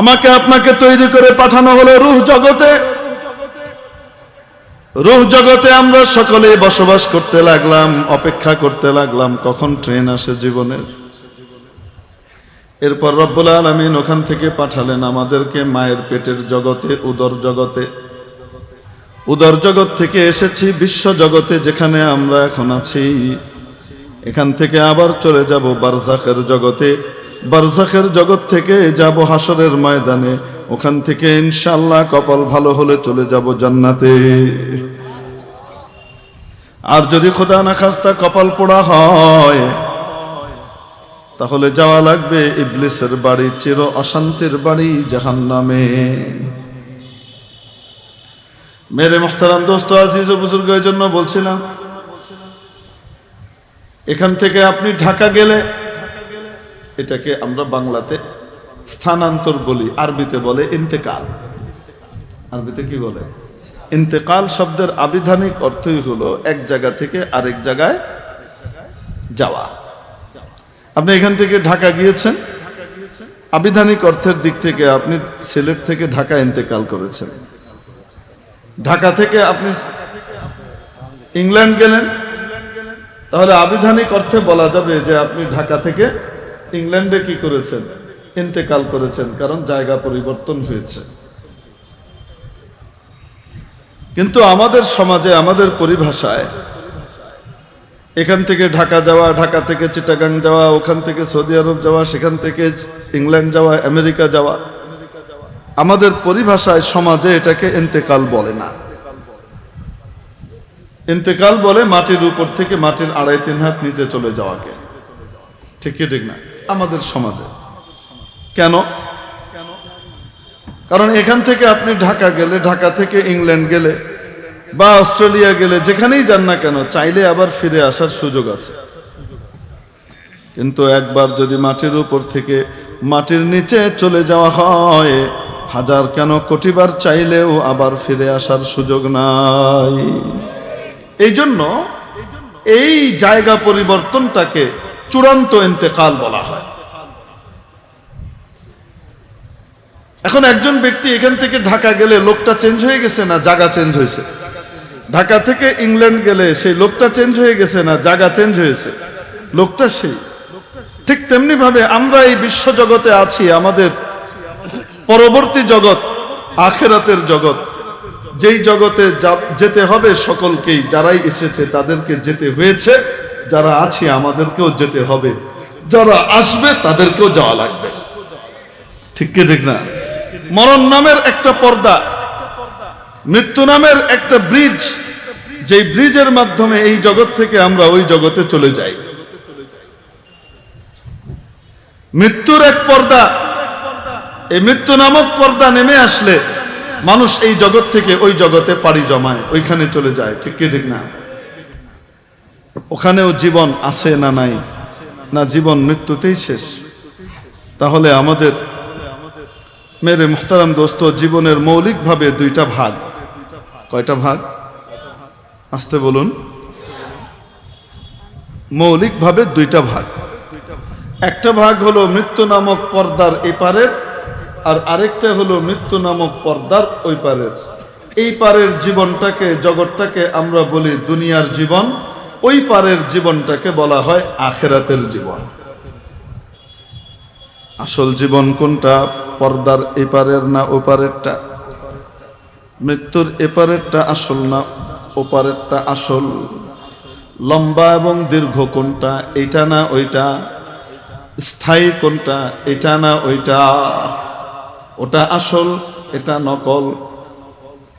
আমাকে আপনাকে তৈরি করে পাঠানো হলো রুহ জগতে। রুহ জগতে আমরা সকলে বসবাস করতে লাগলাম, অপেক্ষা করতে লাগলাম, কখন ট্রেন আসে জীবনের। এরপর রব্বুল আলমিন ওখান থেকে পাঠালেন আমাদেরকে মায়ের পেটের জগতে, উদর জগতে। উদর জগৎ থেকে এসেছি, বিশ্ব জগতে যেখানে আমরা এখন আছি। এখান থেকে আবার চলে যাব বারজাখের জগতে। বারজাখের জগৎ থেকে যাব হাসরের ময়দানে। ওখান থেকে ইনশাল্লাহ কপাল ভালো হলে চলে যাব জান্নাতে। আর যদি খোদা না খাস্তা কপাল পোড়া হয়, তাহলে যাওয়া লাগবে ইবলিসের বাড়ি, চির অশান্তির বাড়ি জাহান নামে মেরে মোহতারাম দোস্ত, আজিজ ও বুজুর্গের জন্য বলছিলাম, এখান থেকে আপনি ঢাকা গেলে এটাকে আমরা বাংলাতে স্থানান্তর বলি, আরবিতে বলে ইন্তেকাল। আরবিতে কি বলে? ইন্তেকাল শব্দের আবিধানিক অর্থই হলো এক জায়গা থেকে আরেক জায়গায় যাওয়া। আপনি এখান থেকে ঢাকা গিয়েছেন। আবিধানিক অর্থের দিক থেকে আপনি সিলেট থেকে ঢাকা ইন্তেকাল করেছেন। ঢাকা থেকে আপনি ইংল্যান্ড গেলেন। তাহলে আবিধানিক অর্থে বলা যাবে যে আপনি ঢাকা থেকে ইংল্যান্ডে কি করেছেন? ইন্তেকাল করেছেন, কারণ জায়গা পরিবর্তন হয়েছে। কিন্তু আমাদের সমাজে, আমাদের পরিভাষায়, এখান থেকে ঢাকা যাওয়া, ঢাকা থেকে চিটাগাং যাওয়া, ওখান থেকে সৌদি আরব যাওয়া, সেখান থেকে ইংল্যান্ড যাওয়া, আমেরিকা যাওয়া, আমাদের পরিভাষায় সমাজে এটাকে ইন্তেকাল বলে না। ইন্তেকাল বলে মাটির উপর থেকে মাটির আড়াই তিন হাত নিচে চলে যাওয়াকে। ঠিক ঠিক না? আমাদের সমাজে। কেন? কারণ এখান থেকে আপনি ঢাকা গেলে, ঢাকা থেকে ইংল্যান্ড গেলে বা অস্ট্রেলিয়া গেলে, যেখানেই যান না কেন, চাইলে আবার ফিরে আসার সুযোগ আছে। কিন্তু একবার যদি মাটির উপর থেকে মাটির নিচে চলে যাওয়া হয়, হাজার কেন কোটিবার চাইলেও আবার ফিরে আসার সুযোগ নাই। এই জন্য এই জায়গা পরিবর্তনটাকে চূড়ান্ত ইন্তেকাল বলা হয়। এখন একজন ব্যক্তি এখান থেকে ঢাকা গেলে লোকটা চেঞ্জ হয়ে গেছে না জায়গা চেঞ্জ হয়েছে? ঢাকা থেকে ইংল্যান্ড গেলে সেই লোকটা চেঞ্জ হয়ে গেছে না জায়গা চেঞ্জ হয়েছে? লোকটা সেই। ঠিক তেমনি ভাবে আমরা এই বিশ্ব জগতে আছি, আমাদের পরবর্তী জগৎ, আখেরাতের জগৎ। যেই জগতে যেতে হবে সকলকেই, যারাই এসেছে তাদেরকে যেতে হয়েছে। যারা আছে, আমাদেরকেও যেতে হবে। যারা আসবে, তাদেরকেও যাওয়া লাগবে। ঠিক কি, ঠিক না? মরণ নামের একটা পর্দা, মৃত্যু নামের একটা ব্রিজ। যেই ব্রিজের মাধ্যমে এই জগৎ থেকে আমরা ওই জগতে চলে যাই। মৃত্যুর এক পর্দা, এই মৃত্যু নামক পর্দা নেমে আসলে মানুষ এই জগৎ থেকে ওই জগতে পাড়ি জমায়, ওইখানে চলে যায়। ঠিক কি, ঠিক না? ওখানেও জীবন আছে না নাই? না, জীবন মৃত্যুতেই শেষ। তাহলে আমাদের মেরে মুখতারাম দোস্ত, জীবনের মৌলিকভাবে দুইটা ভাগ। কয়টা ভাগ? আসতে বলুন। মৌলিকভাবে দুইটা ভাগ। একটা ভাগ হলো মৃত্যু নামক পর্দার এপারের আর আরেকটা হলো মৃত্যু নামক পর্দার ওই পারের। এই পারের জীবনটাকে, জগৎটাকে আমরা বলি দুনিয়ার জীবন। ওই পারের জীবনটাকে বলা হয় আখেরাতের জীবন। আসল জীবন কোনটা? পর্দার এপারের না ওপারেরটা মৃত্যুর এপারেরটা আসল না ওপারেরটা আসল? লম্বা এবং দীর্ঘ কোনটা? এটা না ওইটা? স্থায়ী কোনটা? এটা না ওইটা? ওটা আসল, এটা নকল?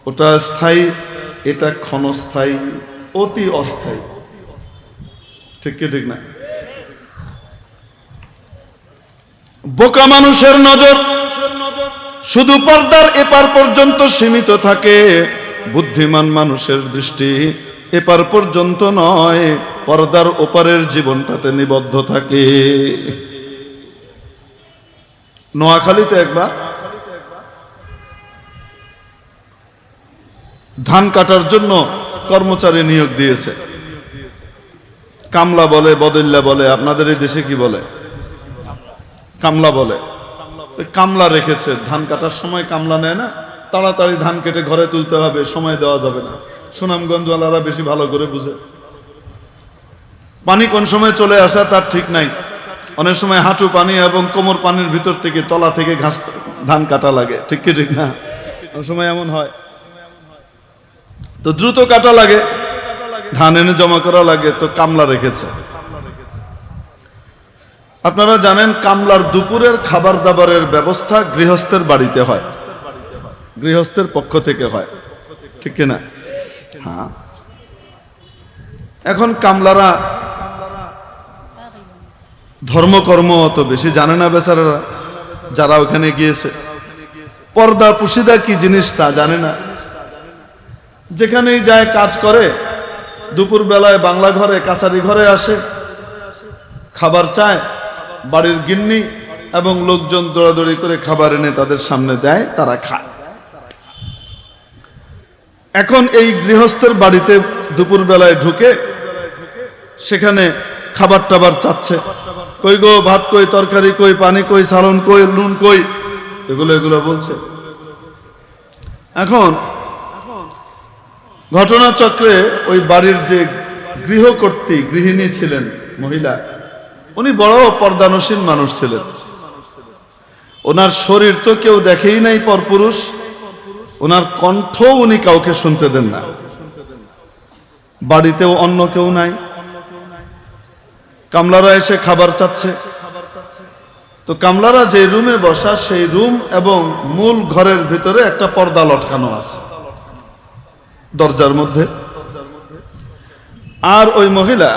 ওটা স্থায়ী, এটা ক্ষণস্থায়ী? অতি অস্থায়ী? ঠিক কি, ঠিক না? বোকা মানুষের নজর শুধু পর্দার এপার পর্যন্ত সীমিত থাকে। বুদ্ধিমান মানুষের দৃষ্টি এপার পর্যন্ত নয়, পর্দার ওপারের জীবনটাতে নিবদ্ধ থাকে। নোয়াখালীতে একবার ধান কাটার জন্য কর্মচারী নিয়োগ দিয়েছে। কামলা বলে, বদল্লা বলে, আপনাদের এই দেশে কি বলে? কামলা বলে। কামলা রেখেছে, ধান কাটার সময় কামলা নেয় না? তাড়াতাড়ি ধান কেটে ঘরে তুলতে হবে, সময় দেওয়া যাবে না। সুনামগঞ্জওয়ালারা বেশি ভালো করে বুঝে। পানি কোন সময় চলে আসা তার ঠিক নাই। অনেক সময় হাঁটু পানি এবং কোমর পানির ভিতর থেকে তলা থেকে ঘাস, ধান কাটা লাগে। ঠিক কি, ঠিক না? অনেক সময় এমন হয়। তো দ্রুত কাটা লাগে। ধান এনে জমা করা লাগে, তো কামলা রেখেছে। আপনারা জানেন কামলার দুপুরের খাবার দাবারের ব্যবস্থা গৃহস্থের বাড়িতে হয়। গৃহস্থের পক্ষ থেকে হয়। ঠিক কিনা? হ্যাঁ। এখন কামলারা ধর্মকর্ম অত বেশি জানে না বেচারারা, যারা ওখানে গিয়েছে। পর্দা পুশিদা কি জিনিস তা জানে না। যেখানেই যায় কাজ করে দুপুর বেলায় বাংলা ঘরে, কাছারি ঘরে আসে। খাবার চায়, বাড়ির গিন্নি এবং লোকজন দৌড়াদৌড়ি করে খাবার এনে তাদের সামনে দেয়, তারা খায়। এখন এই গৃহস্থের বাড়িতে দুপুর বেলায় ঢুকে সেখানে খাবার টাবার চাচ্ছে। কই গো, ভাত কই, তরকারি কই, পানি কই, সালন কই নুন কই? এগুলো এগুলো বলছে। এখন ঘটনাচক্রে ওই বাড়ির যে গৃহকর্ত্রী, গৃহিণী ছিলেন মহিলা, উনি বড় পর্দানসীন মানুষ ছিলেন। ওনার শরীর তো কেউ দেখেই নাই পরপুরুষ, ওনার কণ্ঠ উনি কাউকে শুনতে দেন না। বাড়িতেও অন্য কেউ নাই। কামলারা এসে খাবার চাচ্ছে। তো কামলারা যে রুমে বসা, সেই রুম এবং মূল ঘরের ভিতরে একটা পর্দা লটকানো আছে। দরজার মধ্যে। আর ওই মহিলা,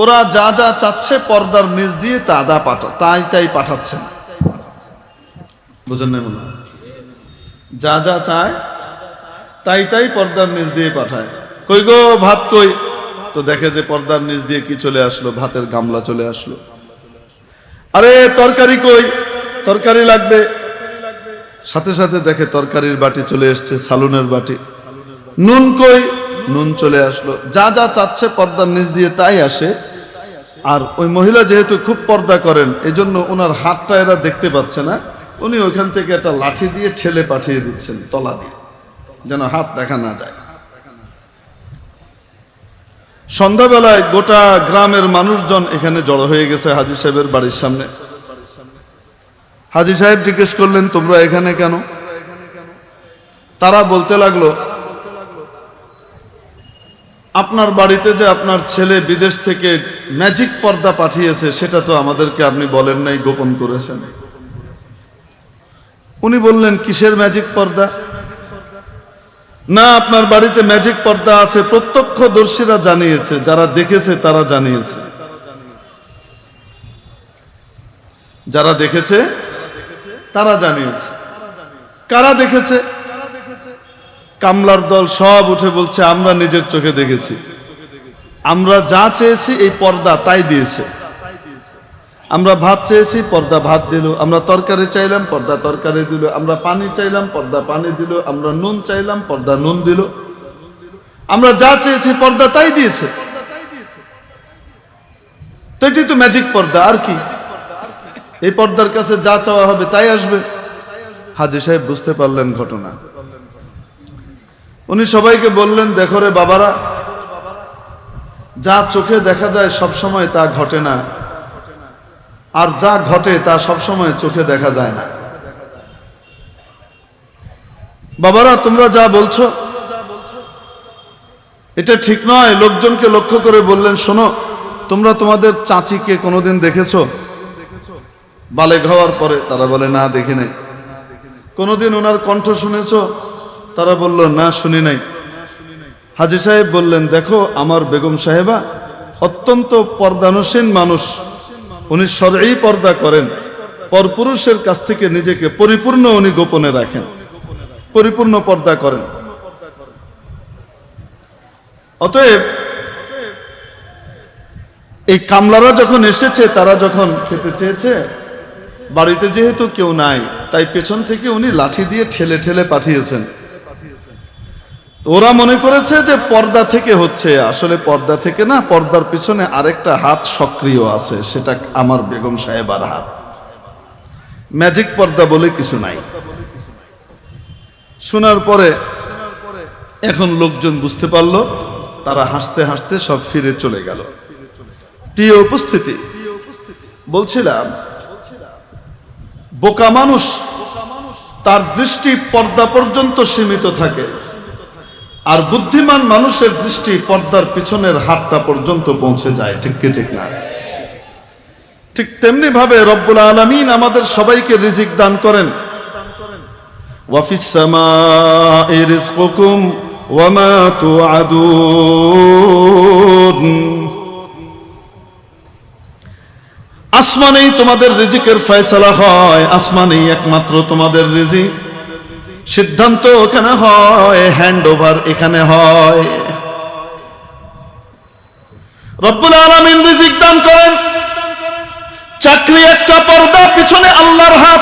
ওরা যা যা চাচ্ছে পর্দার নিচ দিয়ে তা দা পাঠা তাই তাই পাঠাচ্ছেন বুঝেন না যা যা চায়, তাই তাই পর্দার নিচ দিয়ে পাঠায়। কই গো, ভাত কই? তো দেখে যে পর্দার নিচ দিয়ে কি চলে আসলো? ভাতের গামলা চলে আসলো। আরে, তরকারি কই? তরকারি লাগবে। সাথে সাথে দেখে তরকারির বাটি চলে এসছে, সালুনের বাটি। নুন কই? নুন চলে আসলো। যা যা চাচ্ছে পর্দার নিচ দিয়ে তাই আসে। আর ওই মহিলা যেহেতু খুব পর্দা করেন, এজন্য ওনার হাতটা এরা দেখতে পাচ্ছে না। উনি ওইখান থেকে একটা লাঠি দিয়ে ঠেলে পাঠিয়ে দিচ্ছেন, তলা দিয়ে, যেন হাত দেখা না যায়। সন্ধ্যাবেলায় গোটা গ্রামের মানুষজন এখানে জড়ো হয়ে গেছে হাজি সাহেবের বাড়ির সামনে। হাজি সাহেব জিজ্ঞেস করলেন, তোমরা এখানে কেন? তারা বলতে লাগল আপনার বাড়িতে যে আপনার ছেলে বিদেশ থেকে ম্যাজিক পর্দা পাঠিয়েছে, সেটা তো আমাদেরকে আপনি বলেন নাই, গোপন করেছেন। উনি বললেন, কিসের ম্যাজিক পর্দা? না, আপনার বাড়িতে ম্যাজিক পর্দা আছে, প্রত্যক্ষদর্শীরা জানিয়েছে, যারা দেখেছে তারা জানিয়েছে। যারা দেখেছে তারা জানিয়েছে। কারা দেখেছে? কামলার দল সব উঠে বলছে, আমরা নিজের চোখে দেখেছি। আমরা যা চেয়েছি এই পর্দা তাই দিয়েছে। আমরা ভাত চেয়েছি, পর্দা ভাত দিল। আমরা তরকারি চাইলাম, পর্দা তরকারি দিল। আমরা পানি চাইলাম, পর্দা পানি দিল। আমরা নুন চাইলাম, পর্দা নুন দিল। আমরা যা চেয়েছি, পর্দা তাই দিয়েছে। তো এটি তো ম্যাজিক পর্দা, আর কি? এই পর্দার কাছে যা চাওয়া হবে তাই আসবে। হাজি সাহেব, বুঝতে পারলেন ঘটনা। উনি সবাইকে বললেন, দেখো রে বাবারা, যা চোখে দেখা যায় সব সময় তা ঘটে না। আর যা ঘটে তা সবসময় চোখে দেখা যায় না। বাবারা, তোমরা যা বলছো, এটা ঠিক নয়। লোকজনকে লক্ষ্য করে বললেন, শোনো, তোমরা তোমাদের চাচিকে কোনোদিন দেখেছ? বালে হওয়ার পরে তারা বলে, না দেখি নাই কোনোদিন ওনার কণ্ঠ শুনেছো? তারা বলল, না, শুনি নাই। হাজি সাহেব বললেন, দেখো, আমার বেগম সাহেবা অত্যন্ত পর্দানুসীন মানুষ। উনি সরই পর্দা করেন। পরপুরুষের কাছ থেকে নিজেকে পরিপূর্ণ উনি গোপনে রাখেন। পরিপূর্ণ পর্দা করেন। অতএব এই কামলারা যখন এসেছে, তারা যখন খেতে চেয়েছে, বাড়িতে যেহেতু কেউ নাই, তাই পেছন থেকে উনি লাঠি দিয়ে ঠেলে ঠেলে পাঠিয়েছেন। ওরা মনে করেছে যে পর্দা থেকে হচ্ছে, আসলে পর্দা থেকে না, পর্দার পিছনে আরেকটা হাত সক্রিয় আছে, সেটা আমার বেগম সাহেবার হাত। ম্যাজিক পর্দা বলে কিছু নাই। শোনার পরে এখন লোকজন বুঝতে পারল, তারা হাসতে হাসতে সব ফিরে চলে গেল। প্রিয় উপস্থিতি, বলছিলাম, বোকা মানুষ তার দৃষ্টি পর্দা পর্যন্ত সীমিত থাকে। আর বুদ্ধিমান মানুষের দৃষ্টি পর্দার পিছনের হাতটা পর্যন্ত পৌঁছে যায়, ঠিক কি, ঠিক না? ঠিক তেমনি ভাবে রব্বুল আলমিন আমাদের সবাইকে রিজিক দান করেন। আসমানেই তোমাদের রিজিকের ফয়সালা হয়, আসমানেই একমাত্র তোমাদের রিজিক। সিদ্ধান্ত ওখানে হয় হ্যান্ড ওভার এখানে হয়। রব্বুল আলামিন রিজিক দান করেন। চাকরি একটা পর্দা, পিছনে আল্লাহর হাত।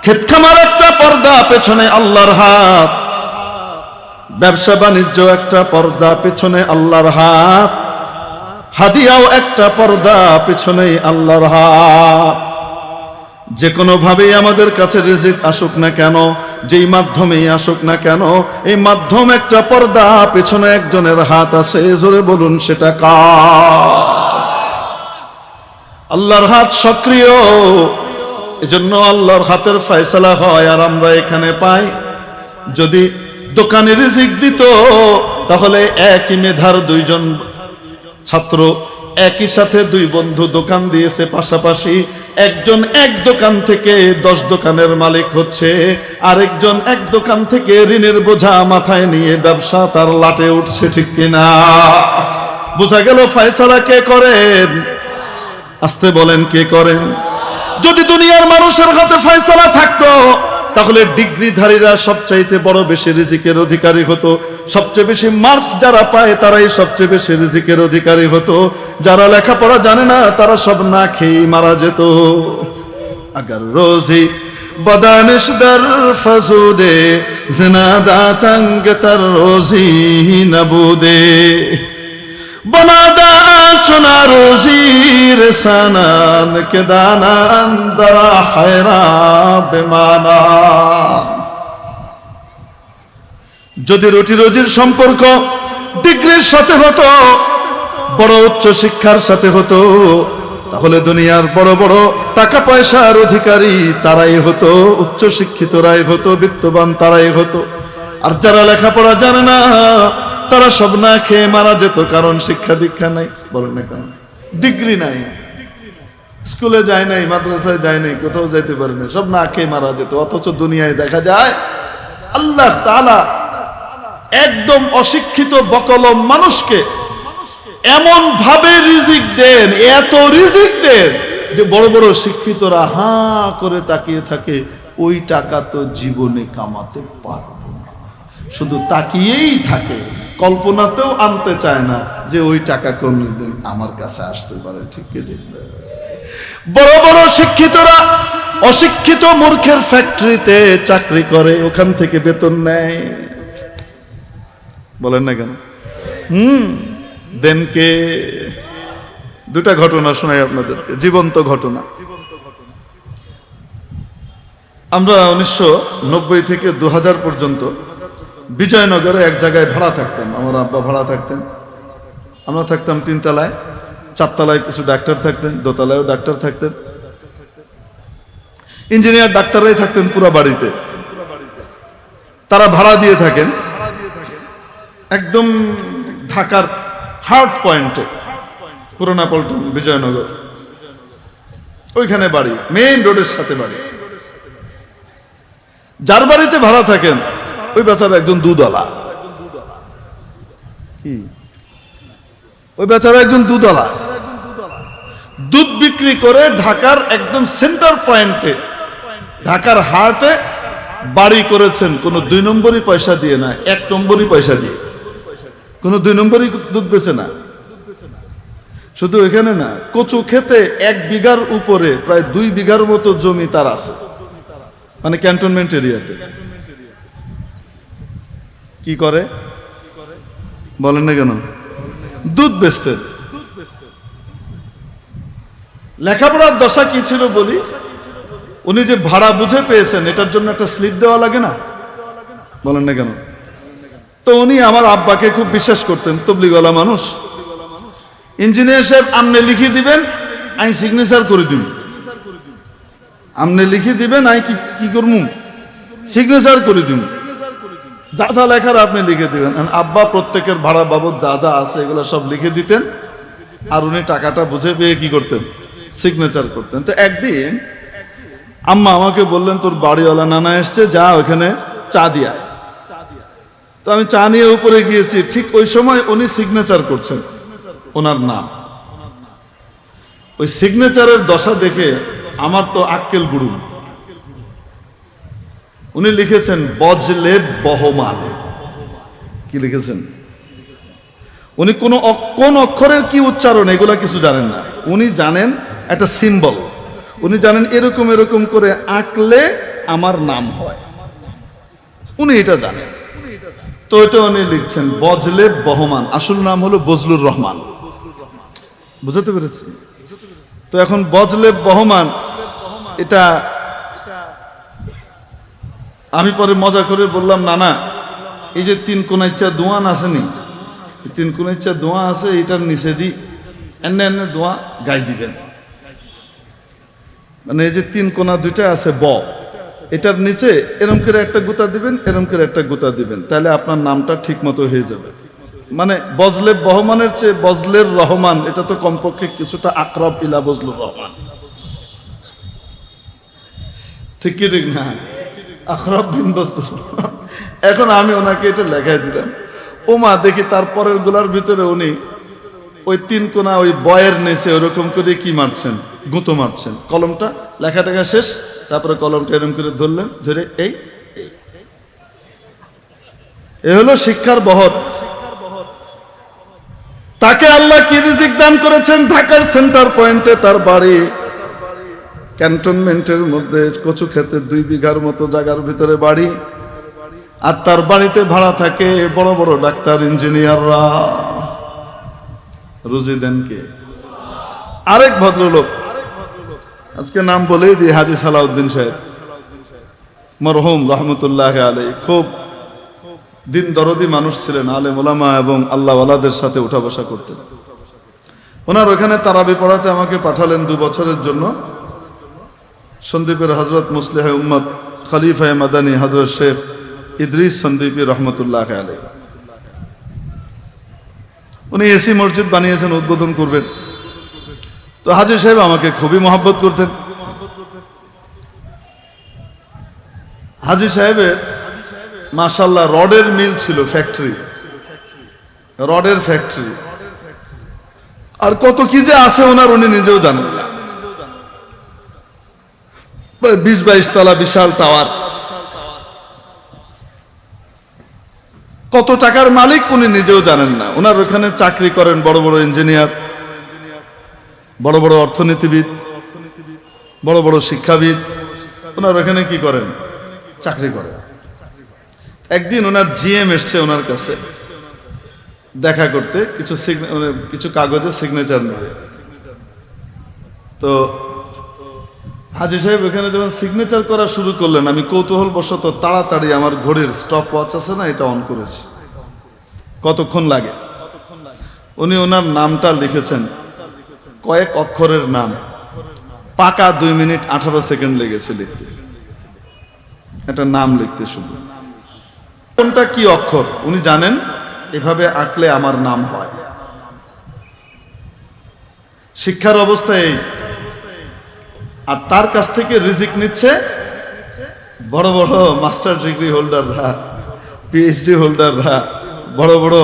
ক্ষেত খামার একটা পর্দা, পেছনে আল্লাহর হাত। ব্যবসা বাণিজ্য একটা পর্দা, পেছনে আল্লাহর হাত। হাদিয়াও একটা পর্দা, পেছনেই আল্লাহর হাত। যে কোনো ভাবেই আমাদের কাছে রিজিক আসুক না কেন, যেই মাধ্যমেই আসুক না কেন, এই মাধ্যম একটা পর্দা, পেছনে একজনের হাত আছে, জোরে বলুন সেটা কা আল্লাহর হাত সক্রিয়, এজন্য আল্লাহর হাতের ফয়সালা হয়, আর আমরা এখানে পাই, যদি দোকানে রিজিক দিত, তাহলে একই মেধার দুইজন ছাত্র একই সাথে দুই বন্ধু দোকান দিয়েছে, পাশাপাশি একজন এক দোকান থেকে দশ দোকানের মালিক হচ্ছে, আরেকজন এক দোকান থেকে ঋণের বোঝা মাথায় নিয়ে ব্যবসা তার লাটে উঠছে ঠিক কিনা? বোঝা গেল ফায়সালা কে করেন? আসতে বলেন কে করেন? যদি দুনিয়ার মানুষের হাতে ফায়সালা থাকতো তাহলে ডিগ্রিধারীরা সবচাইতে বড় বেশি রিজিকের অধিকারী হতো। সবচেয়ে বেশি মার্কস যারা পায়, তারাই সবচেয়ে বেশি রিজিকের অধিকারী হতো। যারা লেখাপড়া জানে না, তারা সব না খেয়ে মারা যেত। আগার রোজি তর রোজি নবুদে। বনাদা চুনা রোজির সানান, কে দানান বেমানা যদি রুটি রোজির সম্পর্ক ডিগ্রির সাথে হতো, বড় উচ্চ শিক্ষার সাথে হতো, তাহলে দুনিয়ার বড় বড় টাকা পয়সার অধিকারী তারাই হতো, উচ্চ শিক্ষিতরাই হতো, বিত্তবান তারাই হতো। আর যারা লেখাপড়া জানে না, তারা সব না খেয়ে মারা যেত, কারণ শিক্ষা দীক্ষা নাই। বলেন না কারণ ডিগ্রি নাই। স্কুলে যায় নাই, মাদ্রাসায় যায় নাই, কোথাও যাইতে পারে না। সব না খেয়ে মারা যেত, অথচ দুনিয়ায় দেখা যায়, আল্লাহ তাআলা একদম অশিক্ষিত, বকলম মানুষকে এমন ভাবে রিজিক দেন, এত রিজিক দেন, যে বড় বড় শিক্ষিতরা হা করে তাকিয়ে থাকে, ওই টাকা তো জীবনে কামাতে পারব না। শুধু তাকিয়েই থাকে। কল্পনাতেও আনতে চায় না যে ওই টাকা কোনদিন আমার কাছে আসতে পারে, ঠিক বড় বড় শিক্ষিতরা অশিক্ষিত মূর্খের ফ্যাক্টরিতে চাকরি করে, ওখান থেকে বেতন নেয়। বলেন না কেন? হুম, দেন কে? দুটা ঘটনা শোনাই আপনাদেরকে, জীবন্ত ঘটনা। আমরা উনিশশো নব্বই থেকে দু হাজার পর্যন্ত বিজয়নগরে এক জায়গায় ভাড়া থাকতাম আমার আব্বা ভাড়া থাকতেন। আমরা থাকতাম তিনতলায়, চারতলায় কিছু ডাক্তার থাকতেন, দোতলায়ও ডাক্তার থাকতেন। ইঞ্জিনিয়ার ডাক্তাররাই থাকতেন পুরো বাড়িতে। তারা ভাড়া দিয়ে থাকেন। একদম ঢাকার হার্ট পয়েন্টে পুরোনা পল্টন বিজয়নগর। ওইখানে বাড়ি, মেইন রোডের সাথে বাড়ি। যার বাড়িতে ভাড়া থাকেন ওই বেচারা একজন দুদলা ওই বেচারা একজন দুদলা দুধ বিক্রি করে ঢাকার একদম সেন্টার পয়েন্টে ঢাকার হার্টে বাড়ি করেছেন। কোনো দুই নম্বরই পয়সা দিয়ে না এক নম্বরই পয়সা দিয়ে। কোনো দুই নম্বরই দুধ বেচে না। শুধু এখানে না কচু খেতে এক বিঘার উপরে প্রায় দুই বিঘার মতো জমি তার আছে। মানে ক্যান্টনমেন্ট এরিয়াতে কি করে? বলেন না কেন? দুধ বেচতেন লেখাপড়ার দশা কি ছিল বলি? উনি যে ভাড়া বুঝে পেয়েছেন, এটার জন্য একটা স্লিপ দেওয়া লাগে না? বলেন না কেন? তো উনি আমার আব্বাকে খুব বিশ্বাস করতেন, তবলিগলা মানুষ। ইঞ্জিনিয়ার সাহেব, আমনে লিখে দিবেন আমি সিগনেচার করে দিব আমনে লিখে দিবেন আমি কি কি করব সিগনেচার করে দিব যা যা লেখার আপনি লিখে দিবেন। আব্বা প্রত্যেকের ভাড়া বাবদ যা যা আছে এগুলো সব লিখে দিতেন। আর উনি টাকাটা বুঝে পেয়ে কি করতেন? সিগনেচার করতেন। তো একদিন আম্মা আমাকে বললেন, তোর বাড়িওয়ালা নানা এসছে, যা ওখানে চা দিয়া। তো আমি চা নিয়ে উপরে গিয়েছি। ঠিক ওই সময় উনি সিগনেচার করছেন। ওনার নাম। ওই সিগনেচারের দশা দেখে আমার তো আক্কেল গুরু উনি লিখেছেন বজলে বহমান। কি লিখেছেন? উনি কোন কোন অক্ষরের কি উচ্চারণ, এগুলা কিছু জানেন না। উনি জানেন একটা সিম্বল উনি জানেন এরকম এরকম করে আঁকলে আমার নাম হয়। উনি এটা জানেন। তো এটা উনি লিখছেন বজলে বহমান। আসল নাম হলো বজলুর রহমান। বুঝতে পেরেছি তো এখন বজলে বহমান, এটা আমি পরে মজা করে বললাম না না এই যে তিন কোনা ইচ্ছা দোয়ান আসেনি তিন কোনা ইচ্ছা দোয়া আছে, এটার নিচে দি এনে এনে দোয়া গাই দিবেন। মানে এই যে তিন কোনা দুইটা আছে ব, এটার নিচে এরম করে একটা গুতা দিবেন, এরম করে একটা গুতা দিবেন, তাহলে আপনার নামটা ঠিক মতো হয়ে যাবে। মানে বজলে বহমানের চেয়ে বজলের রহমান, এটা তো কমপক্ষে কিছুটা আকরব ইলা বজলুর রহমান। ঠিক কি ঠিক না? আকরব বিন এখন আমি ওনাকে এটা লেখাই দিলাম। ও মা দেখি তারপরেরগুলার ভিতরে উনি ওই তিন কোনা ওই বয়ের নেচে ওরকম করে কি মারছেন? গুঁতো মারছেন। কলমটা লেখা টেখা শেষ। তারপরে কলমটা এরকম করে ধরলেন, ধরে এই। এ হলো শিক্ষার বহর। তাকে আল্লাহ কি রিজিক দান করেছেন? ঢাকার সেন্টার পয়েন্টে তার বাড়ি। ক্যান্টনমেন্টের মধ্যে কচু খেতে দুই বিঘার মতো জায়গার ভিতরে বাড়ি। আর তার বাড়িতে ভাড়া থাকে বড় বড় ডাক্তার ইঞ্জিনিয়াররা। রুজি দেন কে? আরেক ভদ্রলোক। আজকে নাম বলেই দিই, হাজি সালাউদ্দিন সাহেব। মরহুম, রহমতুল্লাহ আলী খুব দিন দরদি মানুষ ছিলেন, আলেম ওলামা এবং আল্লাহ ওয়ালাদের সাথে উঠা বসা করতেন। ওনার ওখানে তারাবি পড়াতে আমাকে পাঠালেন দু বছরের জন্য। সন্দীপের হজরত মুসলিহ উম্মদ খলিফা মাদানী হজরত শেখ ইদ্রিস সন্দীপী রহমতুল্লাহ আলী উনি এসি মসজিদ বানিয়েছেন, উদ্বোধন করবেন। তো হাজির সাহেব আমাকে খুবই মহব্বত করতেন। হাজির সাহেবের মাশাল্লাহ রডের মিল ছিল ফ্যাক্টরি। রডের ফ্যাক্টরি। আর কত কি যে আছে ওনার উনি নিজেও জানেন বিশ বাইশ তলা বিশাল টাওয়ার। কত টাকার মালিক উনি নিজেও জানেন না। ওনার ওখানে চাকরি করেন বড় বড় ইঞ্জিনিয়ার, বড় বড় অর্থনীতিবিদ, বড় বড় শিক্ষাবিদ। ওনার ওখানে কি করেন? চাকরি করেন। একদিন ওনার জিএম এসছে ওনার কাছে। দেখা করতে, কিছু মানে কিছু কাগজে সিগনেচার নেবে। তো হাজি সাহেব, এখানে যখন সিগনেচার করা শুরু করলেন, আমি কৌতূহল বশত তাড়াতাড়ি আমার ঘড়ির স্টপ ওয়াচ আছে না, এটা অন করেছি। কতক্ষণ লাগে? উনি ওনার নামটা লিখেছেন। কয়েক অক্ষরের নাম। পাকা দুই মিনিট আঠারো সেকেন্ড লেগেছে লিখতে। একটা নাম লিখতে শুধু। কোনটা কি অক্ষর? উনি জানেন? এভাবে আঁকলে আমার নাম হয়। শিক্ষার অবস্থা এই। আর তার কাছ থেকে রিজিক নিচ্ছে বড় বড় মাস্টার ডিগ্রি হোল্ডাররা পিএইচডি হোল্ডাররা, বড় বড়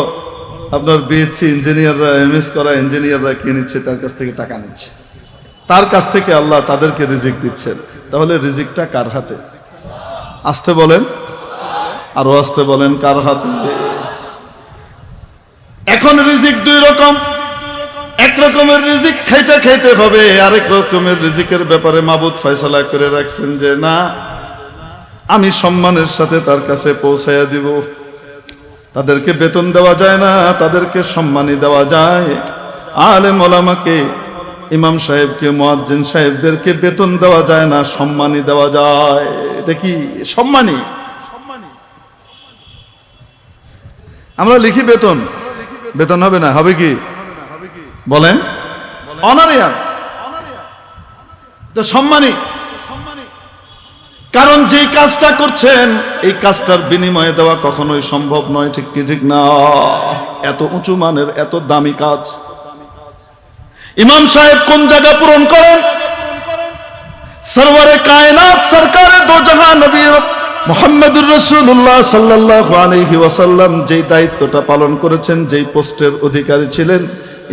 আপনার বিএসসি ইঞ্জিনিয়াররা এম এস করা ইঞ্জিনিয়াররা কি নিচ্ছে, তার কাছ থেকে টাকা নিচ্ছে। তার কাছ থেকে আল্লাহ তাদেরকে রিজিক দিচ্ছেন। তাহলে রিজিকটা কার হাতে? আসতে বলেন। আরও আসতে বলেন, কার হাতে এখন রিজিক দুই রকম এক রিজিক খাইতে হবে। আরেক রকমের রিজিকের ব্যাপারে মাবুদ ফয়সালা করে রাখছেন যে, না, আমি সম্মানের সাথে তার কাছে পৌঁছাইয়া দিব। তাদেরকে বেতন দেওয়া যায় না, তাদেরকে সম্মানই দেওয়া যায়। আলে মোলামাকে ইমাম সাহেবকে, মুয়াজ্জিন সাহেবদেরকে বেতন দেওয়া যায় না সম্মানী দেওয়া যায়। এটা কি সম্মানী আমরা লিখি বেতন। বেতন হবে না, হবে কি? বলেন। সম্মানী। কারণ যে কাজটা করছেন, এই কাজটার বিনিময়ে দেওয়া কখনোই সম্ভব নয়, ঠিক কি, ঠিক না? এত উঁচু মানের, এত দামি কাজ। ইমাম সাহেব কোন জায়গা পূরণ করেন? সরওয়ারে কায়নাত সরকারে দো জাহান নবী মোহাম্মদুর রসুল্লাহ সাল্লাল্লাহু আলাইহি ওয়াসাল্লাম যেই দায়িত্বটা পালন করেছেন, যেই পোস্টের অধিকারী ছিলেন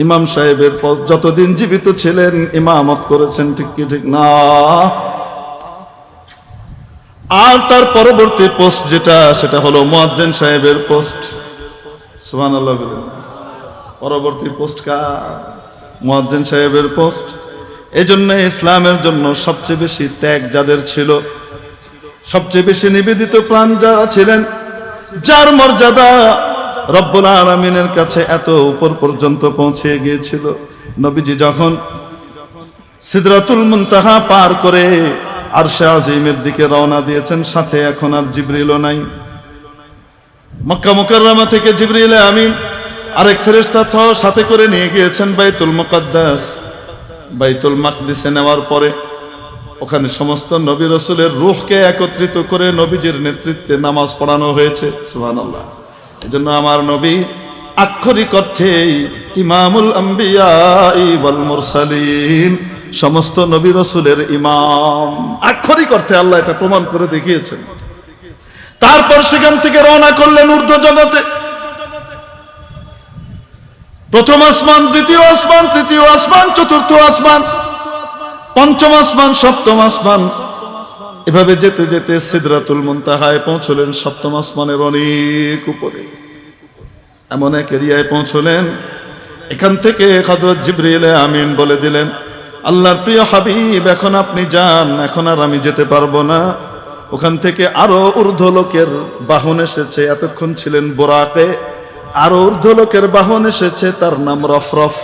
ইমাম সাহেবের যতদিন জীবিত ছিলেন, ইমামত করেছেন, ঠিক কি, ঠিক না? আর তার পরবর্তী পোস্ট যেটা, সেটা হলো মুয়াজ্জিন সাহেবের পোস্ট সুবহানাল্লাহ বলেন। পরবর্তী পোস্ট কার? মুয়াজ্জিন সাহেবের পোস্ট এজন্য ইসলামের জন্য সবচেয়ে বেশি ত্যাগ যাদের ছিল, সবচেয়ে বেশি নিবেদিত প্রাণ যারা ছিলেন, যার মর্যাদা রব্বুল আলমিনের কাছে এত উপর পর্যন্ত পৌঁছে গিয়েছিল। নবীজি যখন সিদরাতুল মুনতাহা পার করে আরশে আজিমের দিকে রওনা দিয়েছেন, সাথে এখন আর জিবরিলও নাই। মক্কা মুকাররমা থেকে জিবরিল আমিন আরেক ফেরেশতা তো সাথে করে নিয়ে গিয়েছেন বাইতুল মুকদ্দাস। বাইতুল মাকদিসে নেওয়ার পরে ওখানে সমস্ত নবী রসুলের রুহকে একত্রিত করে নবীজির নেতৃত্বে নামাজ পড়ানো হয়েছে। সুবহানাল্লাহ। এজন্য আমার নবী আক্ষরিক অর্থেই ইমামুল আম্বিয়া সমস্ত নবী রসুলের ইমাম। আক্ষরিক অর্থে আল্লাহ এটা প্রমাণ করে দেখিয়েছেন। তারপর সেখান থেকে রওনা করলেন ঊর্ধ্ব জগতে। প্রথম আসমান, দ্বিতীয় আসমান, তৃতীয় আসমান, চতুর্থ আসমান, পঞ্চম আসমান, সপ্তম আসমান। এভাবে যেতে যেতে সিদরাতুল মুনতাহায় পৌঁছলেন সপ্তম আসমানের অনেক উপরে। এমন এক এরিয়ায় পৌঁছলেন, এখান থেকে হযরত জিবরিল আমিন বলে দিলেন, আল্লাহর প্রিয় হাবিব, এখন আপনি যান, এখন আর আমি যেতে পারব না। ওখান থেকে আরও ঊর্ধ্ব লোকের বাহন এসেছে, এতক্ষণ ছিলেন বোরাকে, আরও ঊর্ধ্ব লোকের বাহন এসেছে, তার নাম রফরফ।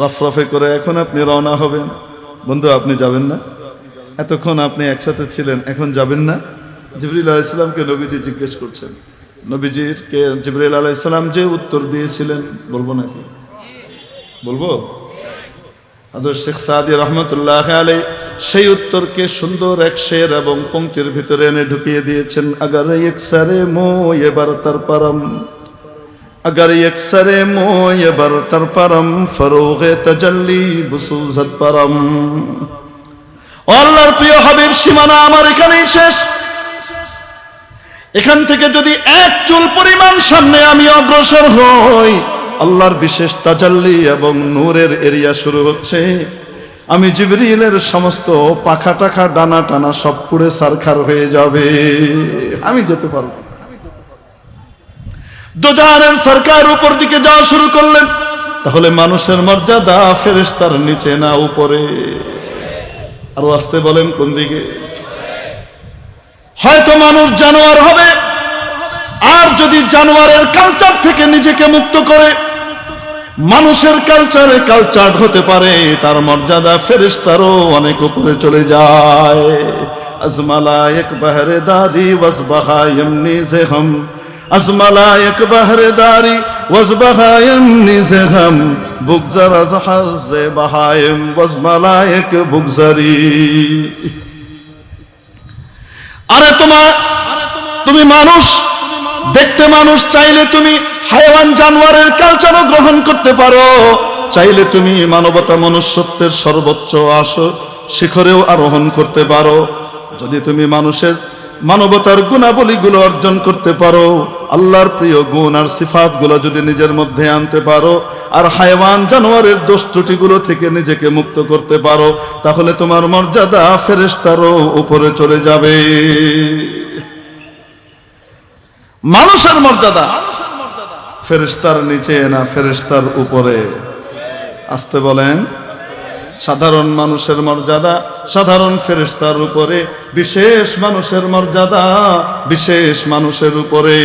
রফরফে করে এখন আপনি রওনা হবেন। বন্ধু, আপনি যাবেন না? এতক্ষণ আপনি একসাথে ছিলেন, এখন যাবেন না। জিবরিল আলাইসালামকে নবীজি জিজ্ঞেস করছেন, নবীজির কে জিবরিল আলাইসালাম যে উত্তর দিয়েছিলেন বলব নাকি? বলব? আদর শেখ সাদি রহমতুল্লাহ আলী সেই উত্তরকে সুন্দর এক শের এবং পঙ্ক্তির ভিতরে এনে ঢুকিয়ে দিয়েছেন, আগার এক সারে মো এবার তার পারম اگر یک মো এবার یہ برتر پرم فروغ تجلی بسوزت পারম। আল্লাহর প্রিয় হাবিব, সীমানা আমার এখানেই শেষ। এখান থেকে যদি এক চুল পরিমাণ সামনে আমি অগ্রসর হই, আল্লাহর বিশেষ তাজাল্লি এবং নূরের এরিয়া শুরু হচ্ছে। আমি জিবরিলের সমস্ত পাখা টাখা, ডানা টানা সব পুড়ে সারখার হয়ে যাবে। আমি যেতে পারব। দোজাহানের সরকার উপর দিকে যাওয়া শুরু করলেন। তাহলে মানুষের মর্যাদা ফেরেস্তার নিচে না উপরে। আরও আসতে বলেন কোন দিকে? হয়তো মানুষ জানোয়ার হবে, আর যদি জানোয়ারের কালচার থেকে নিজেকে মুক্ত করে, মানুষের কালচারে কালচার হতে পারে, তার মর্যাদা ফেরেশতারও অনেক উপরে চলে যায়। আজমালা এক বাহরে দারি ওয়াসবাহা এমনি যে হম এমনি যে হম বুকজার আজহাজ বাহায়েম ওয়াসমালা এক বুকজারি আরে তোমার, তুমি মানুষ, দেখতে মানুষ, চাইলে তুমি হায়াওয়ান জানোয়ারের কালচারও গ্রহণ করতে পারো। চাইলে তুমি মানবতা মনুষ্যত্বের সর্বোচ্চ আস শিখরেও আরোহণ করতে পারো। যদি তুমি মানুষের মানবতার গুণাবলীগুলো অর্জন করতে পারো আল্লাহর প্রিয় গুণ আর সিফাতগুলো যদি নিজের মধ্যে আনতে পারো, আর হায়ওয়ান জানোয়ারের দোষ ত্রুটিগুলো থেকে নিজেকে মুক্ত করতে পারো, তাহলে তোমার মর্যাদা ফেরেশতারও উপরে চলে যাবে। মানুষের মর্যাদা ফেরেশতার নিচে না ফেরেশতার উপরে। আসতে বলেন। সাধারণ মানুষের মর্যাদা সাধারণ ফেরিস্তার উপরে বিশেষ মানুষের মর্যাদা বিশেষ মানুষের উপরে।